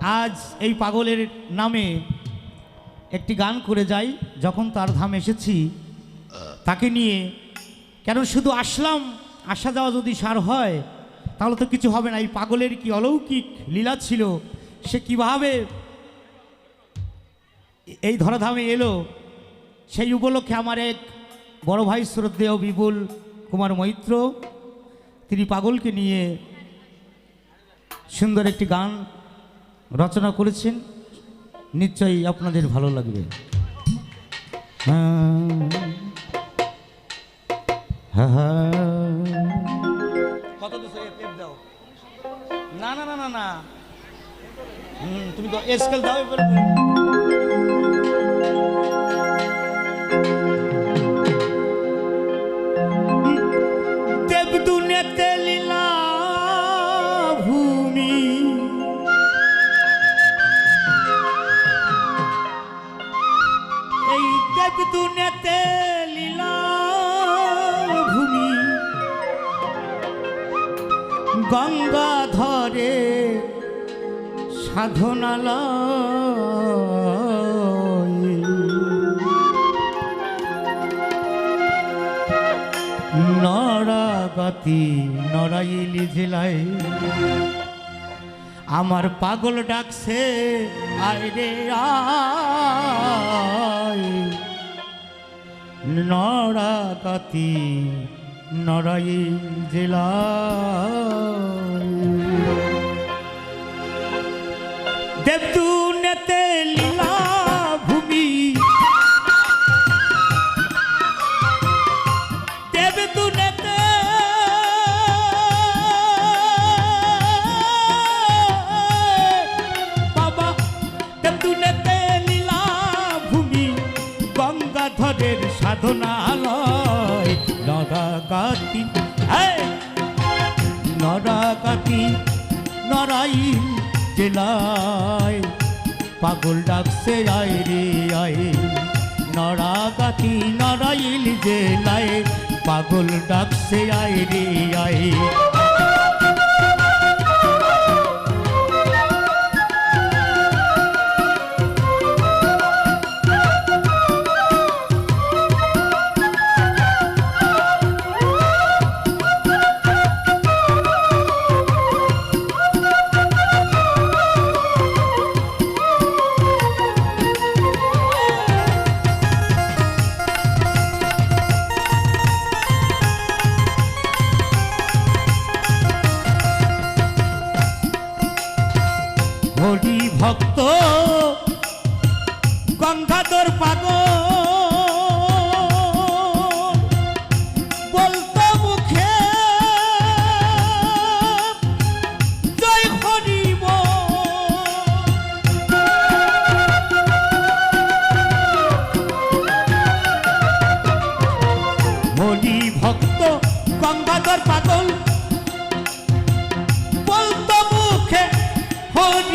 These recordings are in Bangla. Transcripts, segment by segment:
আজ এই পাগলের নামে একটি গান করে যাই, যখন তার ধাম এসেছি। তাকে নিয়ে, কেন শুধু আসলাম, আসা যাওয়া যদি সার হয়, তাহলে তো কিছু হবে না। এই পাগলের কি অলৌকিক লীলা ছিল, সে কীভাবে এই ধরাধামে এলো? সেই উপলক্ষে আমার এক বড় ভাই শ্রদ্ধেয় বিপুল কুমার মৈত্র, তিনি পাগলকে নিয়ে সুন্দর একটি গান রচনা করেছেন নিশ্চয়ই আপনাদের ভালো লাগবে। হ্যাঁ, হ্যাঁ। কত দিছো টেপ দাও? না না না না না। তুমি তো স্কেল দাও এবার। সাধনালয় নরাগতি নড়াইলি জেলায় আমার পাগল ডাকছে আয় রে আয়। জেলায় নরাগাতি হ্যাঁ। নরাগাতি নরাইল জেলায়। পাগল ডাকছে, আয় রে, আয়। নরাগাতি নরাইল জেলায়। পাগল ডাকছে, আয় রে, আয়।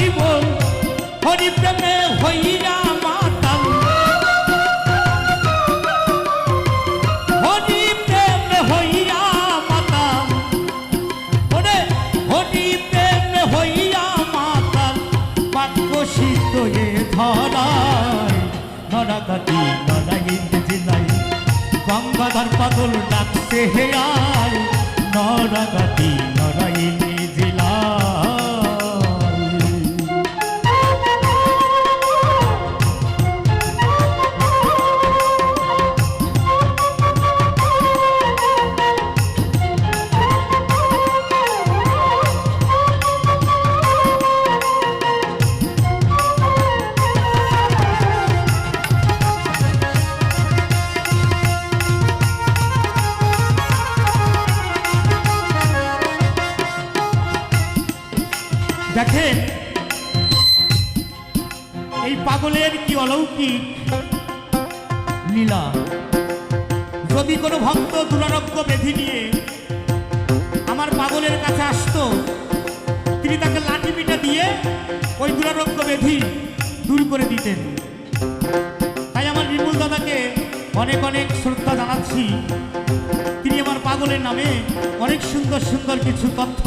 হরি বল হরি প্রেমে হইরা মাতাল। হরি প্রেমে হইয়া মাতাল। ওরে হরি হইয়া মাতাল পাকশিত গঙ্গাধর পাগল ডাকছে হে আয় নরাকাটি নরাইন দেখেন এই পাগলের কি অলৌকিক লীলা? যদি কোনো ভক্ত দুরারোগ্য বেধি নিয়ে আমার পাগলের কাছে আসতো, তিনি তাকে লাঠি পিঠা দিয়ে ওই দুরারোগ্য বেধি দূর করে দিতেন। তাই আমার বিপুল দাদাকে অনেক অনেক শ্রদ্ধা জানাচ্ছি। তিনি আমার পাগলের নামে অনেক সুন্দর সুন্দর কিছু তথ্য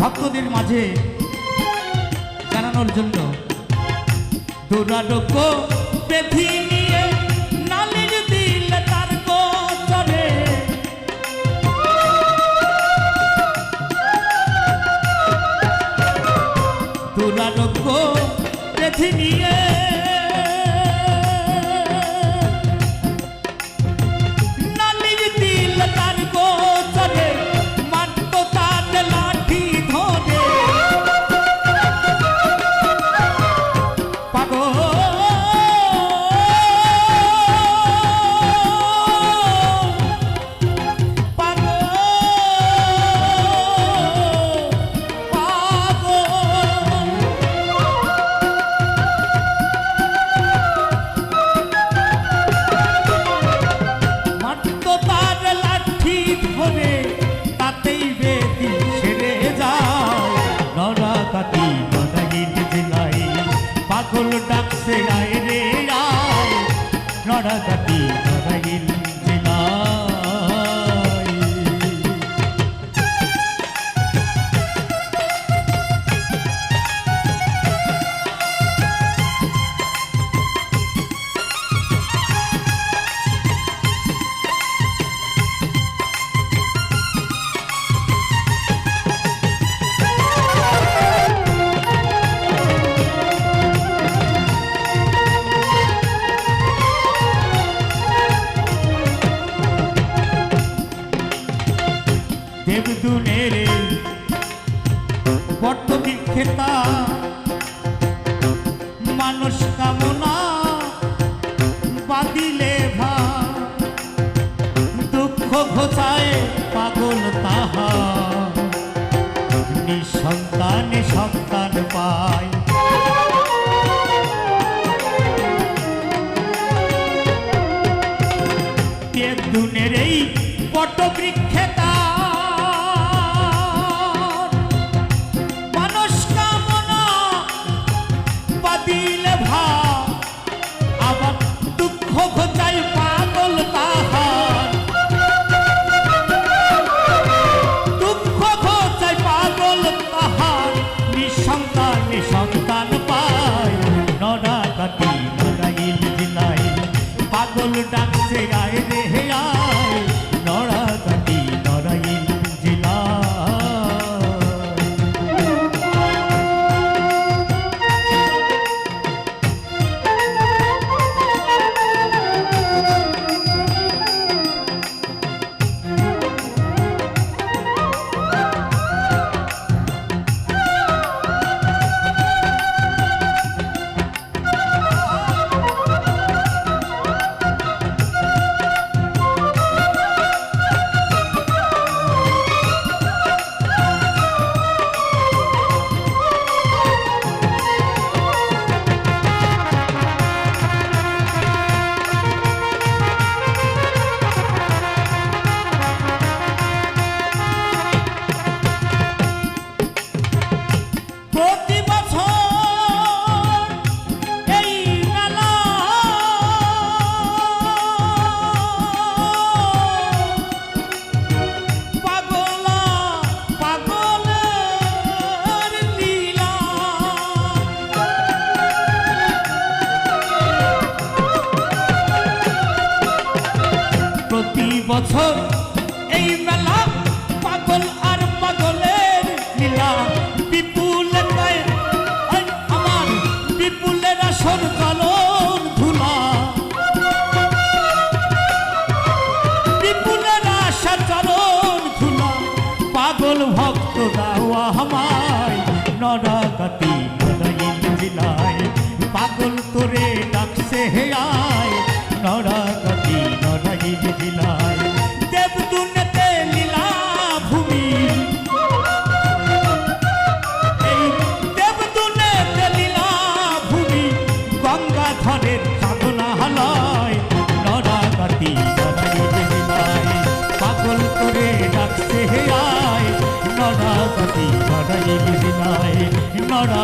ভক্তদের মাঝে জানানোর জন্য দুরারোগ্য ব্যাধি নিয়ে শুনে রে। দীক্ষেতা মানুষ কামনা বাদিলে ভা দুঃখ ঘোষায় পাগল 我操。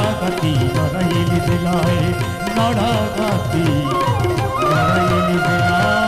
নড়াঘাতি নড়াইলি বেলায় নড়াঘাতি নড়াইলি বেলায়